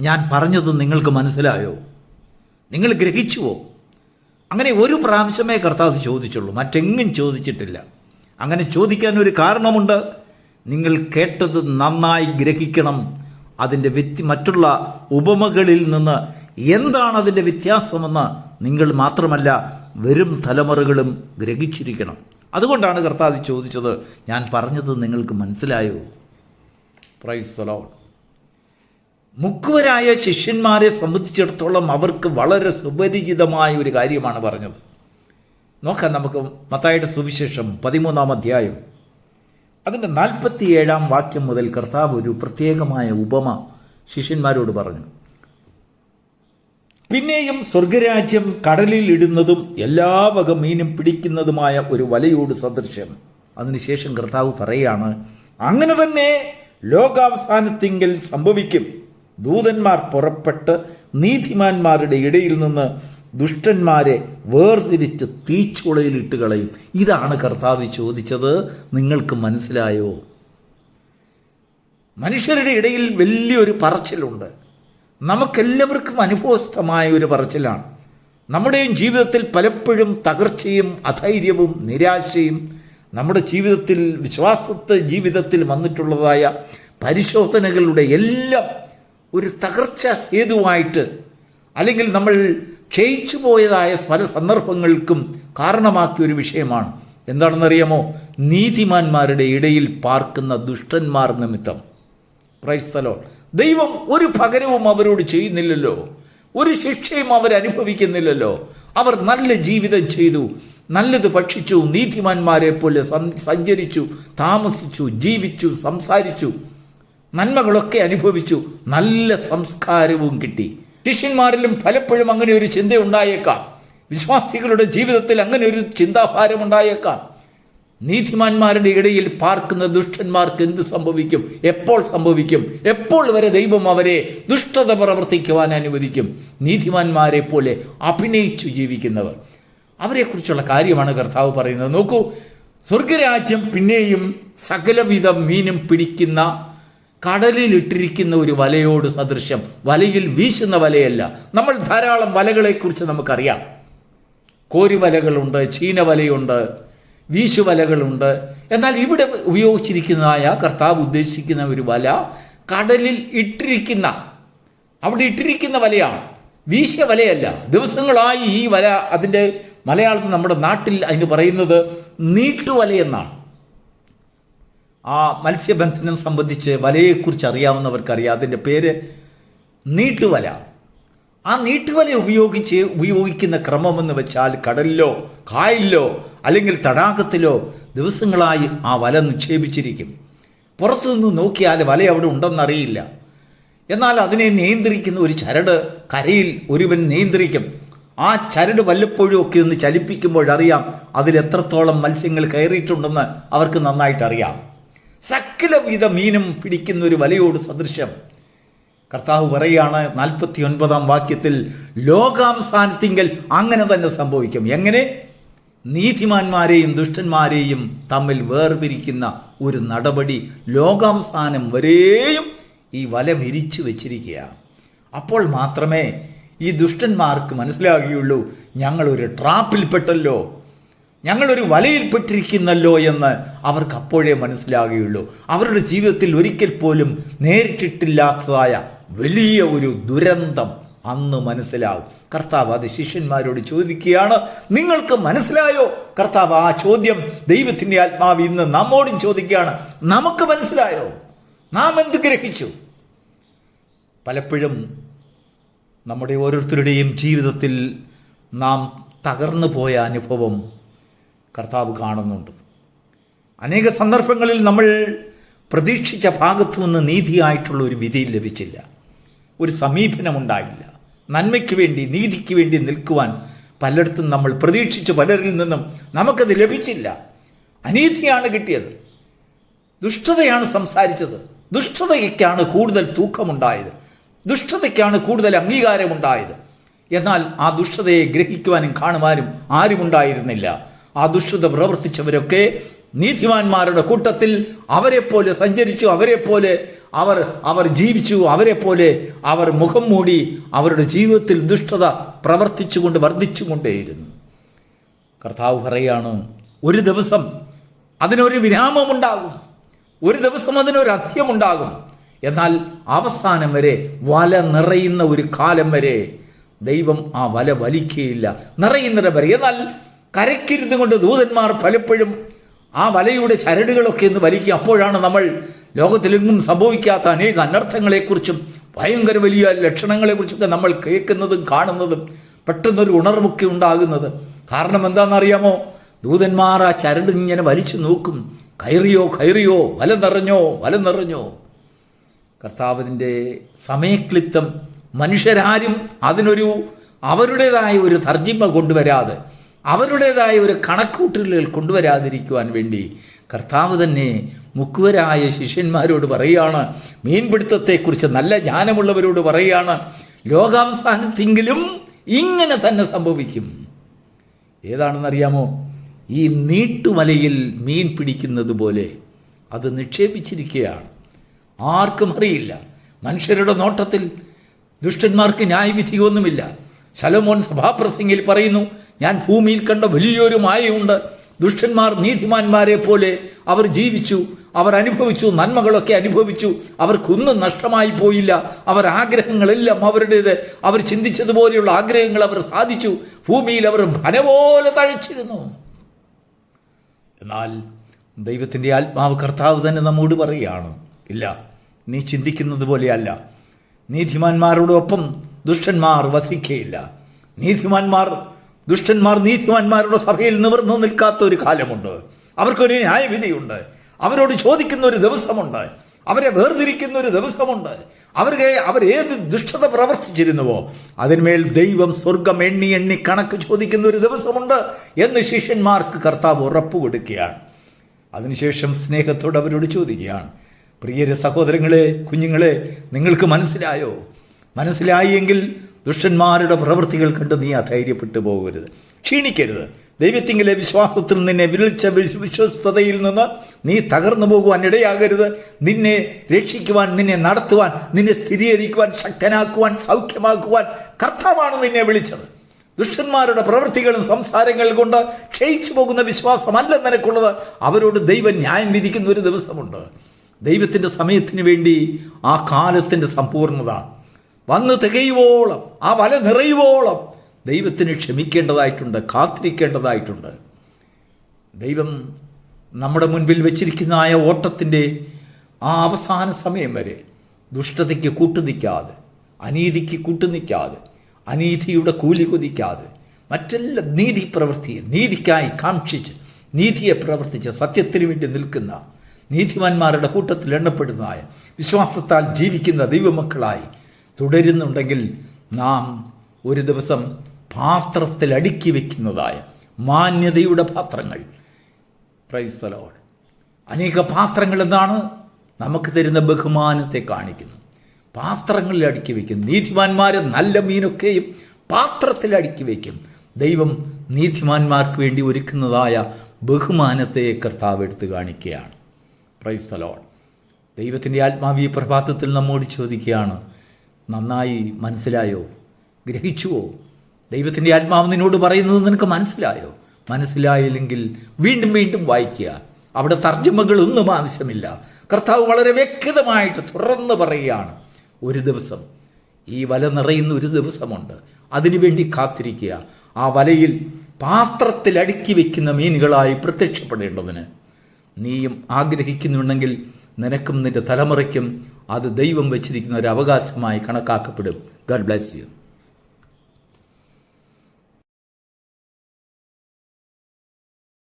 ഞാൻ പറഞ്ഞത് നിങ്ങൾക്ക് മനസ്സിലായോ? നിങ്ങൾ ഗ്രഹിച്ചുവോ? അങ്ങനെ ഒരു പ്രാവശ്യമേ കർത്താവ് ചോദിച്ചുള്ളൂ. മറ്റെങ്ങും ചോദിച്ചിട്ടില്ല. അങ്ങനെ ചോദിക്കാൻ ഒരു കാരണമുണ്ട്. നിങ്ങൾ കേട്ടത് നന്നായി ഗ്രഹിക്കണം. അതിന്റെ വ്യക്തി മറ്റുള്ള ഉപമകളിൽ നിന്ന് എന്താണ് അതിന്റെ വ്യത്യാസമെന്ന് നിങ്ങൾ മാത്രമല്ല വരും തലമുറകളും ഗ്രഹിച്ചിരിക്കണം. അതുകൊണ്ടാണ് കർത്താവ് ചോദിച്ചത് ഞാൻ പറഞ്ഞത് നിങ്ങൾക്ക് മനസ്സിലായോ? പ്രൈസ് തലോട്ട്. മുക്കുവരായ ശിഷ്യന്മാരെ സംബന്ധിച്ചിടത്തോളം അവർക്ക് വളരെ സുപരിചിതമായ ഒരു കാര്യമാണ് പറഞ്ഞത്. നോക്കാം നമുക്ക് മത്തായുടെ സുവിശേഷം പതിമൂന്നാം അധ്യായം. അതിന്റെ നാൽപ്പത്തിയേഴാം വാക്യം മുതൽ കർത്താവ് ഒരു പ്രത്യേകമായ ഉപമ ശിഷ്യന്മാരോട് പറഞ്ഞു. പിന്നെയും സ്വർഗരാജ്യം കടലിൽ ഇടുന്നതും എല്ലാ വക മീനും പിടിക്കുന്നതുമായ ഒരു വലയോട് സദൃശ്യം. അതിനുശേഷം കർത്താവ് പറയുകയാണ് അങ്ങനെ തന്നെ ലോകാവസാനത്തിങ്കിൽ സംഭവിക്കും. ദൂതന്മാർ പുറപ്പെട്ട് നീതിമാന്മാരുടെ ഇടയിൽ നിന്ന് ദുഷ്ടന്മാരെ വേർതിരിച്ച് തീച്ചുളയിലിട്ട് കളയും. ഇതാണ് കർത്താവ് ചോദിച്ചത്. നിങ്ങൾക്ക് മനസ്സിലായോ? മനുഷ്യരുടെ ഇടയിൽ വലിയൊരു പറച്ചിലുണ്ട്. നമുക്കെല്ലാവർക്കും അനുഭവസ്ഥമായ ഒരു പറച്ചിലാണ്. നമ്മുടെയും ജീവിതത്തിൽ പലപ്പോഴും തകർച്ചയും അധൈര്യവും നിരാശയും നമ്മുടെ ജീവിതത്തിൽ വിശ്വാസത്തെ ജീവിതത്തിൽ വന്നിട്ടുള്ളതായ പരിശോധനകളുടെ എല്ലാം ഒരു തകർച്ച ഏതുമായിട്ട്? അല്ലെങ്കിൽ നമ്മൾ ക്ഷയിച്ചു പോയതായ പല സന്ദർഭങ്ങൾക്കും കാരണമാക്കിയ ഒരു വിഷയമാണ്. എന്താണെന്നറിയാമോ? നീതിമാന്മാരുടെ ഇടയിൽ പാർക്കുന്ന ദുഷ്ടന്മാർ നിമിത്തം. ക്രൈസ്തലോ ദൈവം ഒരു പകരവും അവരോട് ചെയ്യുന്നില്ലല്ലോ. ഒരു ശിക്ഷയും അവരനുഭവിക്കുന്നില്ലല്ലോ അവർ നല്ല ജീവിതം ചെയ്തു നല്ലത് ഭക്ഷിച്ചു നീതിമാന്മാരെ പോലെ സഞ്ചരിച്ചു താമസിച്ചു ജീവിച്ചു സംസാരിച്ചു. നന്മകളൊക്കെ അനുഭവിച്ചു. നല്ല സംസ്കാരവും കിട്ടി. ശിഷ്യന്മാരിലും പലപ്പോഴും അങ്ങനെ ഒരു ചിന്ത ഉണ്ടായേക്കാം വിശ്വാസികളുടെ ജീവിതത്തിൽ അങ്ങനെ ഒരു ചിന്താഭാരം ഉണ്ടായേക്കാം നീതിമാന്മാരുടെ ഇടയിൽ പാർക്കുന്ന ദുഷ്ടന്മാർക്ക് എന്ത് സംഭവിക്കും? എപ്പോൾ സംഭവിക്കും? എപ്പോൾ വരെ ദൈവം അവരെ ദുഷ്ടത പ്രവർത്തിക്കുവാൻ അനുവദിക്കും? നീതിമാന്മാരെ പോലെ അഭിനയിച്ചു ജീവിക്കുന്നവർ. അവരെക്കുറിച്ചുള്ള കാര്യമാണ് കർത്താവ് പറയുന്നത്. നോക്കൂ സ്വർഗരാജ്യം പിന്നെയും സകലവിധ മീനും പിടിക്കുന്ന കടലിലിട്ടിരിക്കുന്ന ഒരു വലയോട് സദൃശ്യം. വലയിൽ വീശുന്ന വലയല്ല. നമ്മൾ ധാരാളം വലകളെക്കുറിച്ച് നമുക്കറിയാം. കോരുവലകളുണ്ട് ചീനവലയുണ്ട് വീശുവലകളുണ്ട്. എന്നാൽ ഇവിടെ ഉപയോഗിച്ചിരിക്കുന്നതായ കർത്താവ് ഉദ്ദേശിക്കുന്ന ഒരു വല കടലിൽ ഇട്ടിരിക്കുന്ന അവിടെ ഇട്ടിരിക്കുന്ന വലയാണ്. വീശിയ വലയല്ല. ദിവസങ്ങളായി ഈ വല അതിന്റെ മലയാളത്തിൽ നമ്മുടെ നാട്ടിൽ അതിന് പറയുന്നത് നീട്ടുവല എന്നാണ്. ആ മത്സ്യബന്ധനം സംബന്ധിച്ച് വലയെക്കുറിച്ച് അറിയാവുന്നവർക്കറിയാം അതിന്റെ പേര് നീട്ടുവല. ആ നീട്ടുവല ഉപയോഗിച്ച് ഉപയോഗിക്കുന്ന ക്രമമെന്ന് വെച്ചാൽ കടലിലോ കായലിലോ അല്ലെങ്കിൽ തടാകത്തിലോ ദിവസങ്ങളായി ആ വല നിക്ഷേപിച്ചിരിക്കും. പുറത്തുനിന്ന് നോക്കിയാൽ വല അവിടെ ഉണ്ടെന്നറിയില്ല. എന്നാൽ അതിനെ നിയന്ത്രിക്കുന്ന ഒരു ചരട് കരയിൽ ഒരുവൻ നിയന്ത്രിക്കും. ആ ചരട് വല്ലപ്പോഴും ഒക്കെ ഒന്ന് ചലിപ്പിക്കുമ്പോഴറിയാം അതിൽ എത്രത്തോളം മത്സ്യങ്ങൾ കയറിയിട്ടുണ്ടെന്ന് അവർക്ക് നന്നായിട്ട് അറിയാം സകലവിധ മീനും പിടിക്കുന്ന ഒരു വലയോട് സദൃശം കർത്താവ് പറയുകയാണ് നാൽപ്പത്തി ഒൻപതാം വാക്യത്തിൽ ലോകാവസാനത്തിങ്കൽ അങ്ങനെ തന്നെ സംഭവിക്കും. എങ്ങനെ? നീതിമാന്മാരെയും ദുഷ്ടന്മാരെയും തമ്മിൽ വേർപിരിക്കുന്ന ഒരു നടപടി ലോകാവസാനം വരെയും ഈ വല വിരിച്ചു വച്ചിരിക്കുക അപ്പോൾ മാത്രമേ ഈ ദുഷ്ടന്മാർക്ക് മനസ്സിലാകുകയുള്ളൂ ഞങ്ങളൊരു ട്രാപ്പിൽപ്പെട്ടല്ലോ. ഞങ്ങളൊരു വലയിൽപ്പെട്ടിരിക്കുന്നല്ലോ എന്ന് അവർക്ക് അപ്പോഴേ മനസ്സിലാകുകയുള്ളൂ. അവരുടെ ജീവിതത്തിൽ ഒരിക്കൽ പോലും നേരിട്ടിട്ടില്ലാത്തതായ വലിയ ഒരു ദുരന്തം അന്ന് മനസ്സിലാവും. കർത്താവ് അത് ശിഷ്യന്മാരോട് ചോദിക്കുകയാണ്. നിങ്ങൾക്ക് മനസ്സിലായോ? കർത്താവ് ആ ചോദ്യം ദൈവത്തിന്റെ ആത്മാവ് ഇന്ന് നമ്മോടും ചോദിക്കുകയാണ്. നമുക്ക് മനസ്സിലായോ? നാം എന്ത് ഗ്രഹിച്ചു? പലപ്പോഴും നമ്മുടെ ഓരോരുത്തരുടെയും ജീവിതത്തിൽ നാം തകർന്നു പോയ അനുഭവം കർത്താവ് കാണുന്നുണ്ട്. അനേക സന്ദർഭങ്ങളിൽ നമ്മൾ പ്രതീക്ഷിച്ച ഭാഗത്തു നിന്ന് നീതിയായിട്ടുള്ള ഒരു വിധി ലഭിച്ചില്ല. ഒരു സമീപനമുണ്ടായില്ല. നന്മയ്ക്ക് വേണ്ടി നീതിക്ക് വേണ്ടി നിൽക്കുവാൻ പലയിടത്തും നമ്മൾ പ്രതീക്ഷിച്ച് പലരിൽ നിന്നും നമുക്കത് ലഭിച്ചില്ല. അനീതിയാണ് കിട്ടിയത്. ദുഷ്ടതയാണ് സംസാരിച്ചത്. ദുഷ്ടതയ്ക്കാണ് കൂടുതൽ തൂക്കമുണ്ടായത്. ദുഷ്ടതയ്ക്കാണ് കൂടുതൽ അംഗീകാരമുണ്ടായത്. എന്നാൽ ആ ദുഷ്ടതയെ ഗ്രഹിക്കുവാനും കാണുവാനും ആരുമുണ്ടായിരുന്നില്ല. ആ ദുഷ്ടത പ്രവർത്തിച്ചവരൊക്കെ നീതിമാന്മാരുടെ കൂട്ടത്തിൽ അവരെപ്പോലെ സഞ്ചരിച്ചു അവരെപ്പോലെ അവർ അവർ ജീവിച്ചു അവരെപ്പോലെ അവർ മുഖം മൂടി അവരുടെ ജീവിതത്തിൽ ദുഷ്ടത പ്രവർത്തിച്ചുകൊണ്ട് വർദ്ധിച്ചുകൊണ്ടേയിരുന്നു. കർത്താവ് പറയാണ് ഒരു ദിവസം അതിനൊരു വിരാമമുണ്ടാകും. ഒരു ദിവസം അതിനൊരു അധ്യമുണ്ടാകും എന്നാൽ അവസാനം വരെ വല നിറയുന്ന ഒരു കാലം വരെ ദൈവം ആ വല വലിക്കുകയില്ല. നിറയുന്നത് വരെ. എന്നാൽ കരക്കിരുന്ന് കൊണ്ട് ദൂതന്മാർ പലപ്പോഴും ആ വലയുടെ ചരടുകളൊക്കെ ഇന്ന് വലിക്കുക. അപ്പോഴാണ് നമ്മൾ ലോകത്തിലെങ്ങും സംഭവിക്കാത്ത അനേക അനർത്ഥങ്ങളെക്കുറിച്ചും ഭയങ്കര വലിയ ലക്ഷണങ്ങളെക്കുറിച്ചൊക്കെ നമ്മൾ കേൾക്കുന്നതും കാണുന്നതും പെട്ടെന്നൊരു ഉണർവൊക്കെ ഉണ്ടാകുന്നത്. കാരണം എന്താണെന്നറിയാമോ? ദൂതന്മാർ ആ ചരട് ഇങ്ങനെ വലിച്ചു നോക്കും. കയറിയോ കയറിയോ വല നിറഞ്ഞോ വല നിറഞ്ഞോ. കർത്താവിന്റെ സമയക്ലിപ്തം മനുഷ്യരാരും അതിനൊരു അവരുടേതായ ഒരു തർജിമ കൊണ്ടുവരാതെ അവരുടേതായ ഒരു കണക്കൂട്ടലുകൾ കൊണ്ടുവരാതിരിക്കുവാൻ വേണ്ടി കർത്താവ് തന്നെ മുക്കുവരായ ശിഷ്യന്മാരോട് പറയുകയാണ് മീൻപിടുത്തത്തെക്കുറിച്ച് നല്ല ജ്ഞാനമുള്ളവരോട് പറയുകയാണ് ലോകാവസാനത്തെങ്കിലും ഇങ്ങനെ തന്നെ സംഭവിക്കും. ഏതാണെന്നറിയാമോ? ഈ നീട്ടുമലയിൽ മീൻ പിടിക്കുന്നത് പോലെ അത് നിക്ഷേപിച്ചിരിക്കുകയാണ്. ആർക്കും അറിയില്ല. മനുഷ്യരുടെ നോട്ടത്തിൽ ദുഷ്ടന്മാർക്ക് ന്യായവിധിയൊന്നുമില്ല. ശലോമോൻ സഭാപ്രസംഗിൽ പറയുന്നു ഞാൻ ഭൂമിയിൽ കണ്ട വലിയൊരു മായയുണ്ട്. ദുഷ്ടന്മാർ നീതിമാന്മാരെ പോലെ അവർ ജീവിച്ചു അവർ അനുഭവിച്ചു നന്മകളൊക്കെ അനുഭവിച്ചു. അവർക്കൊന്നും നഷ്ടമായി പോയില്ല. അവർ ആഗ്രഹങ്ങളെല്ലാം അവരുടേത്. അവർ ചിന്തിച്ചതുപോലെയുള്ള ആഗ്രഹങ്ങൾ അവർ സാധിച്ചു. ഭൂമിയിൽ അവർ പോലെ തഴച്ചിരുന്നു. എന്നാൽ ദൈവത്തിന്റെ ആത്മാവ് കർത്താവ് തന്നെ നമ്മോട് പറയുകയാണ് ഇല്ല നീ ചിന്തിക്കുന്നത് പോലെയല്ല നീതിമാന്മാരോടൊപ്പം ദുഷ്ടന്മാർ വസിക്കയില്ല. നീതിമാന്മാർ ദുഷ്ടന്മാർ നീതിമാന്മാരുടെ സഭയിൽ നിവർന്നു നിൽക്കാത്ത ഒരു കാലമുണ്ട്. അവർക്കൊരു ന്യായവിധിയുണ്ട്. അവരോട് ചോദിക്കുന്ന ഒരു ദിവസമുണ്ട്. അവരെ വേർതിരിക്കുന്ന ഒരു ദിവസമുണ്ട്. അവർക്ക് അവർ ഏത് ദുഷ്ടത പ്രവർത്തിച്ചിരുന്നുവോ അതിന്മേൽ ദൈവം സ്വർഗം എണ്ണി എണ്ണി കണക്ക് ചോദിക്കുന്ന ഒരു ദിവസമുണ്ട് എന്ന് ശിഷ്യന്മാർക്ക് കർത്താവ് ഉറപ്പ് കൊടുക്കുകയാണ് അതിനുശേഷം സ്നേഹത്തോട് അവരോട് ചോദിക്കുകയാണ് പ്രിയരെ സഹോദരങ്ങളെ കുഞ്ഞുങ്ങളെ നിങ്ങൾക്ക് മനസ്സിലായോ? മനസ്സിലായി എങ്കിൽ ദുഷ്ടന്മാരുടെ പ്രവൃത്തികൾ കണ്ട് നീ അധൈര്യപ്പെട്ടു പോകരുത്. ക്ഷീണിക്കരുത്. ദൈവത്തിങ്കിലെ വിശ്വാസത്തിൽ നിന്നെ വിളിച്ച വിശ്വ- വിശ്വസ്തതയിൽ നിന്ന് നീ തകർന്നു പോകുവാൻ ഇടയാകരുത്. നിന്നെ രക്ഷിക്കുവാൻ നിന്നെ നടത്തുവാൻ നിന്നെ സ്ഥിരീകരിക്കുവാൻ ശക്തനാക്കുവാൻ സൗഖ്യമാക്കുവാൻ കർത്താവാണ് നിന്നെ വിളിച്ചത്. ദുഷ്ടന്മാരുടെ പ്രവൃത്തികളും സംസാരങ്ങൾ കൊണ്ട് ക്ഷയിച്ചു പോകുന്ന വിശ്വാസമല്ല നിനക്കുള്ളത്. അവരോട് ദൈവം ന്യായം വിധിക്കുന്ന ഒരു ദിവസമുണ്ട്. ദൈവത്തിന്റെ സമയത്തിന് വേണ്ടി ആ കാലത്തിന്റെ സമ്പൂർണത വന്ന് തികയുവോളം ആ വല നിറയുവോളം ദൈവത്തിന് ക്ഷമിക്കേണ്ടതായിട്ടുണ്ട് കാത്തിരിക്കേണ്ടതായിട്ടുണ്ട്. ദൈവം നമ്മുടെ മുൻപിൽ വെച്ചിരിക്കുന്ന ആയ ഓട്ടത്തിന്റെ ആ അവസാന സമയം വരെ ദുഷ്ടതയ്ക്ക് കൂട്ടുനിൽക്കാതെ അനീതിക്ക് കൂട്ടുനിൽക്കാതെ അനീതിയുടെ കൂലി കൊതിക്കാതെ മറ്റെല്ലാ നീതി പ്രവൃത്തി നീതിക്കായി കാക്ഷിച്ച് നീതിയെ പ്രവർത്തിച്ച് സത്യത്തിന് വേണ്ടി നിൽക്കുന്ന നീതിമാന്മാരുടെ കൂട്ടത്തിൽ എണ്ണപ്പെടുന്നതായ വിശ്വാസത്താൽ ജീവിക്കുന്ന ദൈവമക്കളായി തുടരുന്നുണ്ടെങ്കിൽ നാം ഒരു ദിവസം പാത്രത്തിൽ അടുക്കി വയ്ക്കുന്നതായ മാന്യതയുടെ പാത്രങ്ങൾ. പ്രൈസ്തലോ അനേക പാത്രങ്ങൾ എന്താണ്? നമുക്ക് തരുന്ന ബഹുമാനത്തെ കാണിക്കുന്നു. പാത്രങ്ങളിൽ അടുക്കി വയ്ക്കും നീതിമാന്മാരെ നല്ല മീനൊക്കെയും പാത്രത്തിൽ അടുക്കി വയ്ക്കും ദൈവം നീതിമാന്മാർക്ക് വേണ്ടി ഒരുക്കുന്നതായ ബഹുമാനത്തെ കർത്താവ് എടുത്ത് കാണിക്കുകയാണ്. പ്രൈസ്തലോ ദൈവത്തിന്റെ ആത്മാവി പ്രഭാതത്തിൽ നമ്മോട് ചോദിക്കുകയാണ്. നന്നായി മനസ്സിലായോ? ഗ്രഹിച്ചുവോ? ദൈവത്തിന്റെ ആത്മാവ് നിന്നോട് പറയുന്നത് നിനക്ക് മനസ്സിലായോ? മനസ്സിലായില്ലെങ്കിൽ വീണ്ടും വീണ്ടും വായിക്കുക. അവിടെ തർജമകളൊന്നും ആവശ്യമില്ല. കർത്താവ് വളരെ വ്യക്തമായിട്ട് തുറന്ന് പറയുകയാണ്. ഒരു ദിവസം. ഈ വല നിറയുന്ന ഒരു ദിവസമുണ്ട്. അതിനുവേണ്ടി കാത്തിരിക്കുക. ആ വലയിൽ പാത്രത്തിൽ അടുക്കി വയ്ക്കുന്ന മീനുകളായി പ്രത്യക്ഷപ്പെടേണ്ടതിന്. നീയും ആഗ്രഹിക്കുന്നുണ്ടെങ്കിൽ നിനക്കും നിന്റെ തലമുറയ്ക്കും അത് ദൈവം വെച്ചിരിക്കുന്ന ഒരു അവകാശമായി കണക്കാക്കപ്പെടും. Garh bless you